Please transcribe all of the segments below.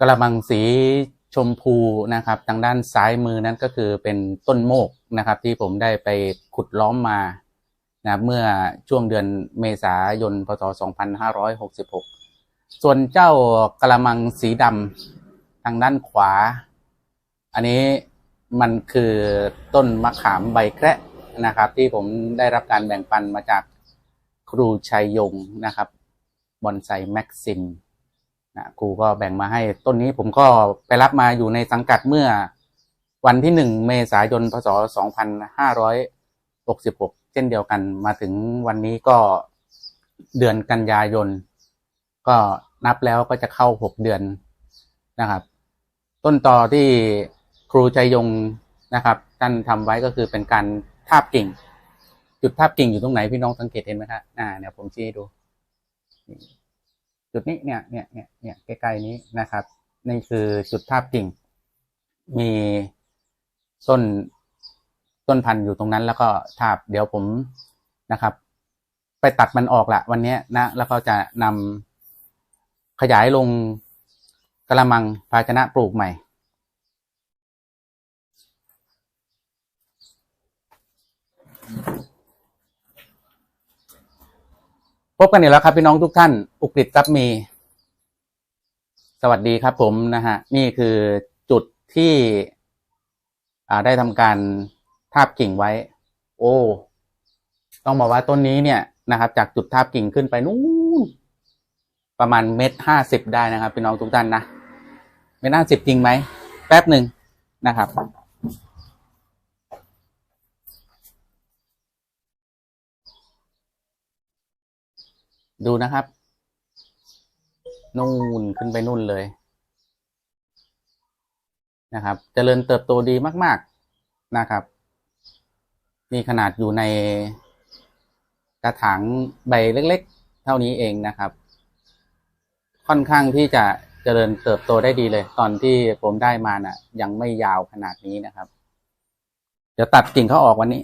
กระมังสีชมพูนะครับทางด้านซ้ายมือนั้นก็คือเป็นต้นโมกนะครับ ที่ผมได้ไปขุดล้อมมานะเมื่อช่วงเดือนเมษายนพศ 2566 ส่วนเจ้ากระมังสีดำทางด้านขวา อันนี้มันคือต้นมะขามใบแคระนะครับ ที่ผมได้รับการแบ่งปันมาจากครูชัยยงนะครับบอนไซแม็กซิม นะครูก็แบ่งมาให้ต้นนี้ผมก็ไปรับมาอยู่ในสังกัดเมื่อวันที่หนึ่งเมษายนพศ2566เช่นเดียวกันมาถึงวันนี้ก็เดือนกันยายน ก็นับแล้วก็จะเข้าหกเดือนนะครับ ต้นต่อที่ครูชัยยงนะครับท่านทำไว้ก็คือเป็นการทาบกิ่ง จุดทาบกิ่งอยู่ตรงไหนพี่น้องสังเกตเห็นไหมครับอ่าเนี่ยผมชี้ให้ดู จุดนี้เนี่ยเนี่ยเนี่ยเนี่ยใกล้ๆนี้นะครับ นี่คือจุดทาบกิ่ง มีต้นต้นพันธุ์อยู่ตรงนั้น แล้วก็ทาบเดี๋ยวผมนะครับ ไปตัดมันออกละวันนี้นะ แล้วก็จะนำขยายลงกระมังภาชนะปลูกใหม่ พบกันอีกแล้วครับพี่น้องทุกท่าน อุกฤษทรัพย์มี สวัสดีครับผมนะฮะ นี่คือจุดที่อ่าได้ทำการทาบกิ่งไว้ โอ้ ต้องบอกว่าต้นนี้เนี่ยนะครับ จากจุดทาบกิ่งขึ้นไปนู่นประมาณเมตรห้าสิบได้นะครับพี่น้องทุกท่านนะเมตรห้าสิบจริงไหมแป๊บหนึ่งนะครับ ดูนะครับ นู่นขึ้นไปนู่นเลยนะครับเจริญเติบโตดีมาก ๆนะครับ นี่ขนาดอยู่ในกระถางใบเล็ก ๆ เท่านี้เองนะครับ ค่อนข้างที่จะเจริญเติบโตได้ดีเลย ตอนที่ผมได้มาน่ะ ยังไม่ยาวขนาดนี้นะครับ เดี๋ยวตัดกิ่งเขาออกวันนี้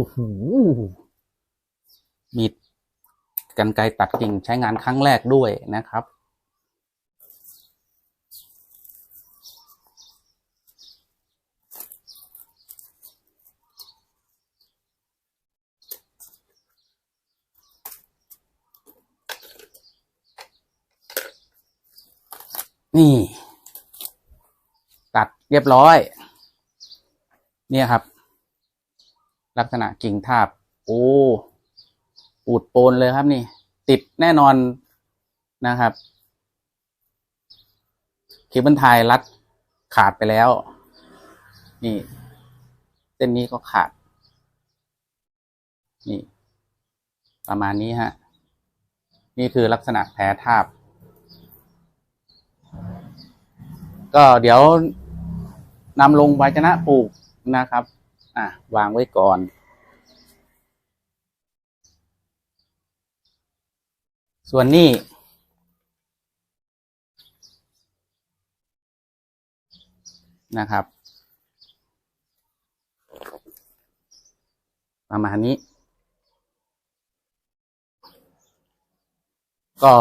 อ้โหมีกันไกรตัดกิ่งใช้งานครั้งแรกด้วยนะครับ นี่ ตัดเรียบร้อย เนี่ยครับ ลักษณะกิ่งทาบ โอ้ปูดโปนเลยครับนี่ ติดแน่นอนนะครับเคเบิลไทยรัดขาดไปแล้ว นี่ เส้นนี้ก็ขาด นี่ ประมาณนี้ฮะ นี่คือลักษณะแผลทาบ ก็เดี๋ยวนำลงภาชนะปลูกนะครับ อะวางไว้ก่อน ส่วนนี้นะครับ ประมาณนี้ ก็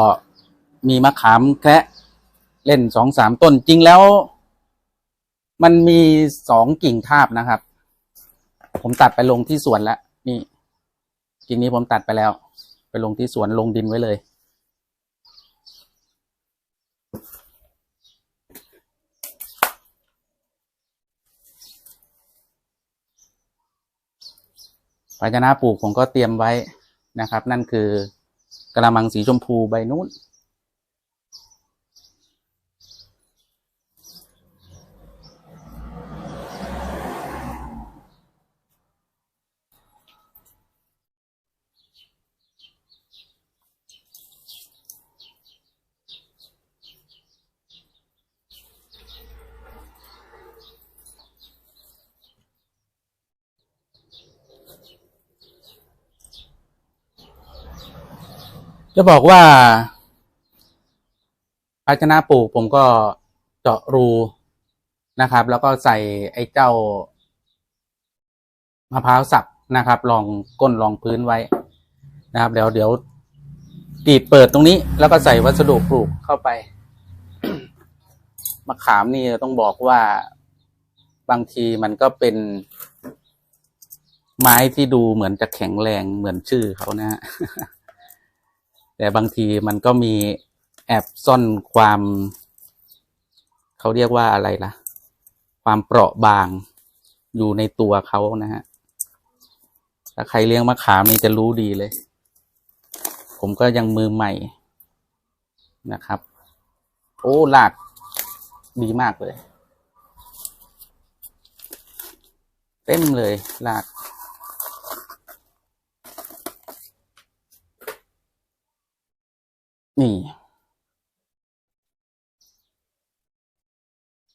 มีมะขามแคระเล่นสองสามต้นจริงแล้ว มันมีสองกิ่งทาบนะครับ ผมตัดไปลงที่สวนแล้วนี่กิ่งนี้ผมตัดไปแล้ว ไปลงที่สวนลงดินไว้เลย ภาชนะปลูกผมก็เตรียมไว้นะครับ นั่นคือกระมังสีชมพูใบนู้น จะบอกว่าภาชนะปลูกผมก็เจาะรูนะครับ แล้วก็ใส่ไอ้เจ้ามะพร้าวสับนะครับรองก้นรองพื้นไว้นะครับ เดี๋ยวเดี๋ยวกรีดเปิดตรงนี้ แล้วก็ใส่วัสดุปลูกเข้าไปมะขามนี่ต้องบอกว่าบางทีมันก็เป็นไม้ที่ดูเหมือนจะแข็งแรงเหมือนชื่อเขานะฮะ แต่บางทีมันก็มีแอบซ่อนความ เขาเรียกว่าอะไรล่ะ ความเปราะบางอยู่ในตัวเขานะฮะถ้าใครเลี้ยงมะขามนี่จะรู้ดีเลย ผมก็ยังมือใหม่นะครับ โอ้หลากดีมากเลย เต็มเลยหลาก นี่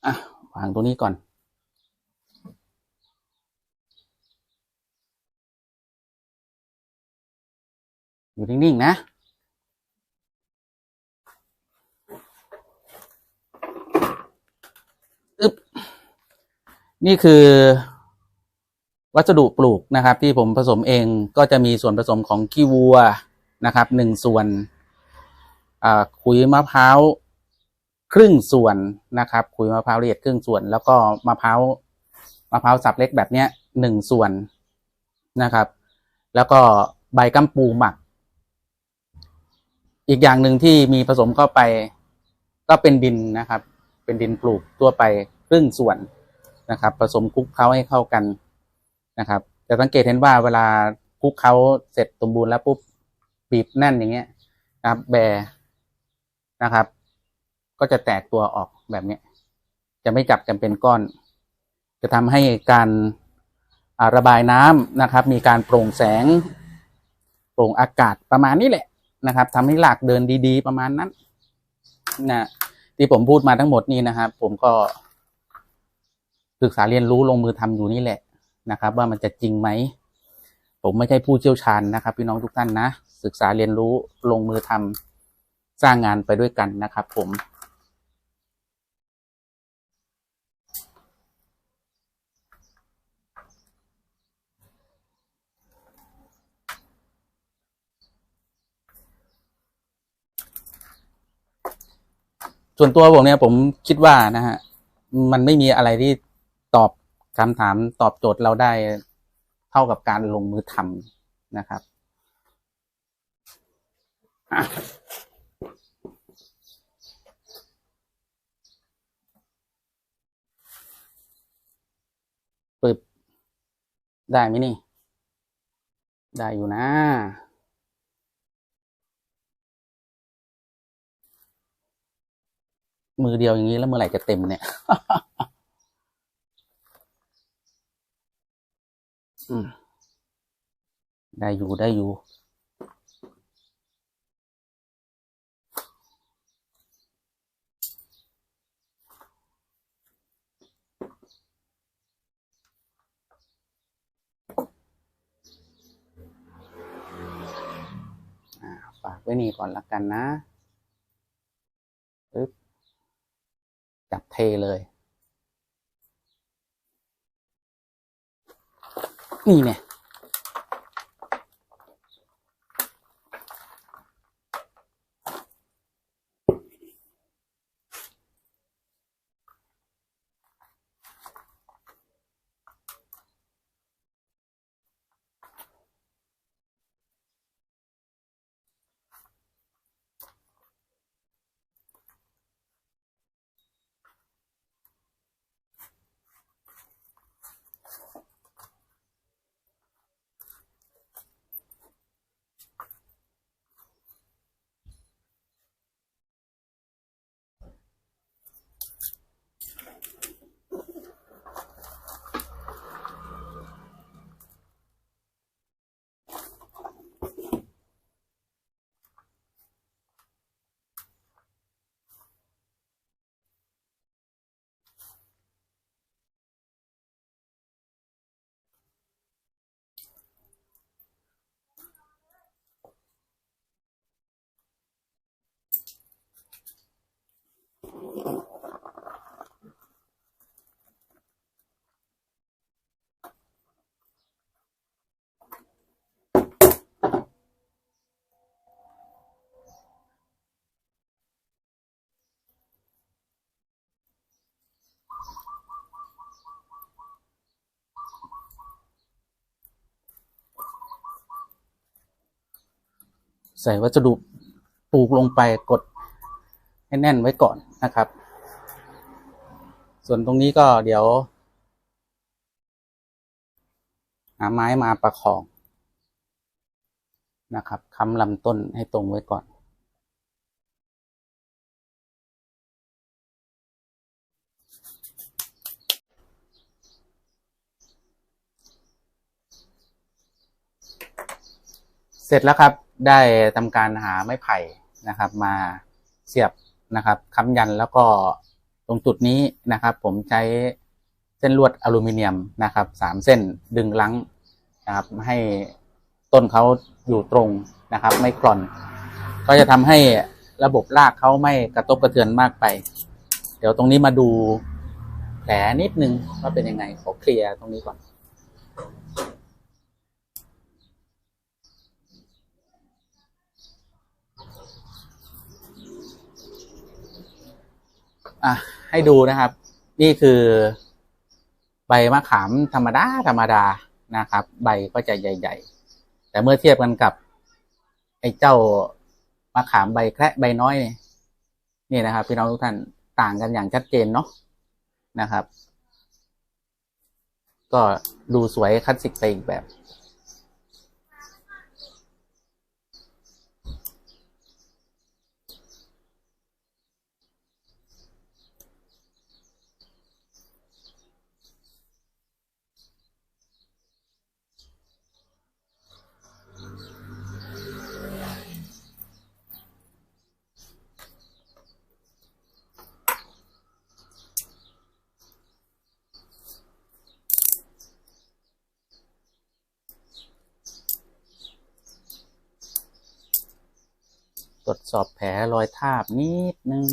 อะวางตรงนี้ก่อน อยู่นิ่ง ๆ นะอึบนี่คือ วัสดุปลูกนะครับ ที่ผมผสมเองก็จะมีส่วนผสมของขี้วัวนะครับหนึ่งส่วน ขุยมะพร้าวครึ่งส่วนนะครับขุยมะพร้าวละเอียดครึ่งส่วน แล้วก็มะพร้าวมะพร้าวสับเล็กแบบเนี้ยหนึ่งส่วนนะครับ แล้วก็ใบกัมปูหมัก อีกอย่างหนึ่งที่มีผสมเข้าไป ก็เป็นดินนะครับ เป็นดินปลูกทั่วไปครึ่งส่วนนะครับ ผสมคลุกเคล้าให้เข้ากันนะครับจะสังเกตเห็นว่าเวลาคลุกเคล้าเสร็จสมบูรณ์แล้วปุ๊บบีบแน่นอย่างเงี้ยนะครับแบ นะครับ ก็จะแตกตัวออกแบบนี้จะไม่จับกันเป็นก้อน จะทำให้การาระบายน้ำนะครับ มีการโปร่งแสง โปร่งอากาศประมาณนี้แหละนะครับทำให้หลากเดินดีๆ ประมาณนั้นนะที่ผมพูดมาทั้งหมดนี้นะครับ ผมก็ศึกษาเรียนรู้ลงมือทำอยู่นี่แหละนะครับ ว่ามันจะจริงไหมผมไม่ใช่ผู้เชี่ยวชาญนะครับ พี่น้องทุกท่านนะ ศึกษาเรียนรู้ลงมือทำ สร้างงานไปด้วยกันนะครับผม ส่วนตัวผมเนี่ยผมคิดว่านะฮะ มันไม่มีอะไรที่ตอบคำถามตอบโจทย์เราได้เท่ากับการลงมือทำนะครับอะปึ๊บ ได้ไหมนี่ ได้อยู่นะ มือเดียวอย่างนี้แล้วเมื่อไหร่จะเต็มเนี่ยอืมได้อยู่ได้อยู่ อ่าฝากไว้นี่ก่อนละกันนะปึ๊บจับเทเลยนี่เนี่ย อ ใส่วัสดุปลูกลงไปกดให้แน่นไว้ก่อนนะครับ ส่วนตรงนี้ก็เดี๋ยว หาไม้มาประคองนะครับค้ำลำต้นให้ตรงไว้ก่อน เสร็จแล้วครับ ได้ทำการหาไม้ไผ่นะครับ มาเสียบนะครับค้ำยันแล้วก็ตรงจุดนี้นะครับ ผมใช้เส้นลวดอลูมิเนียมนะครับสามเส้นดึงลังนะครับ ให้ต้นเขาอยู่ตรงนะครับ ไม่กร่อน ก็จะทำให้ระบบรากเขาไม่กระทบกระเทือนมากไป เดี๋ยวตรงนี้มาดูแผลนิดนึงว่าเป็นยังไงขอเคลียร์ตรงนี้ก่อน อะให้ดูนะครับ นี่คือ ใบมะขามธรรมดาธรรมดานะครับ ใบก็จะใหญ่ ๆ แต่เมื่อเทียบกันกับ ไอ้เจ้ามะขามใบแคระใบน้อยเนี่ยนี่นะครับพี่น้องทุกท่านต่างกันอย่างชัดเจนเนาะนะครับ ก็ดูสวยคลาสสิกไปอีกแบบ ตรวจสอบแผลรอยทาบนิดนึง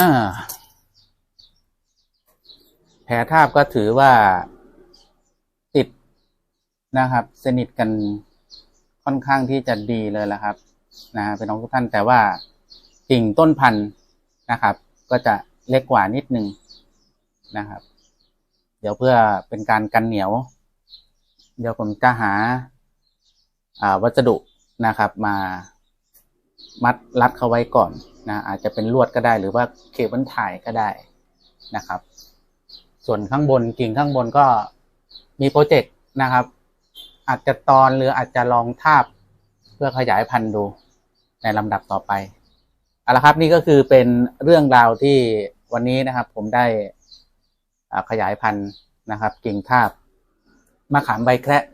อ่า แผลทาบก็ถือว่าติดนะครับ สนิทกันค่อนข้างที่จะดีเลยละครับ นะเป็นน้องทุกท่านแต่ว่ากิ่งต้นพันธุ์นะครับ ก็จะเล็กกว่านิดนึงนะครับ เดี๋ยวเพื่อเป็นการกันเหนียว เดี๋ยวผมจะหาอ่าวัสดุนะครับมา มัดรัดเขาไว้ก่อนนะอาจจะเป็นลวดก็ได้ หรือว่าเคเบิลถ่ายก็ได้นะครับ ส่วนข้างบนกิ่งข้างบนก็มีโปรเจกต์นะครับ อาจจะตอนหรืออาจจะลองทาบเพื่อขยายพันธุ์ดูในลำดับต่อไปเอาละครับนี่ก็คือเป็นเรื่องราวที่วันนี้นะครับ ผมได้ขยายพันธุ์นะครับ กิ่งทาบมะขามใบแคระ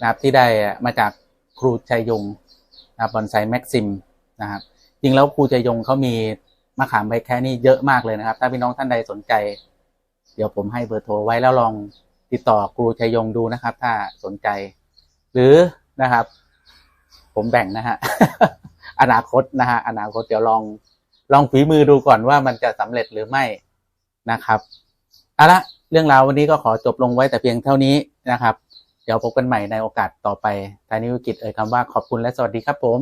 นะครับที่ได้มาจากครูชัยยงนะบอนไซแม็กซิม นะครับจริงแล้วครูชัยยงเขามีมะขามใบแค่นี่เยอะมากเลยนะครับ ถ้าพี่น้องท่านใดสนใจ เดี๋ยวผมให้เบอร์โทรไว้แล้วลองติดต่อครูชัยยงดูนะครับ ถ้าสนใจ หรือนะครับ ผมแบ่งนะฮะอนาคตนะฮะอนาคตเดี๋ยวลองลองฝีมือดูก่อนว่ามันจะสำเร็จหรือไม่นะครับเอาละเรื่องราววันนี้ก็ขอจบลงไว้แต่เพียงเท่านี้นะครับ เดี๋ยวพบกันใหม่ในโอกาสต่อไปทายนิวกิจเอ่ยคำว่าขอบคุณและสวัสดีครับผม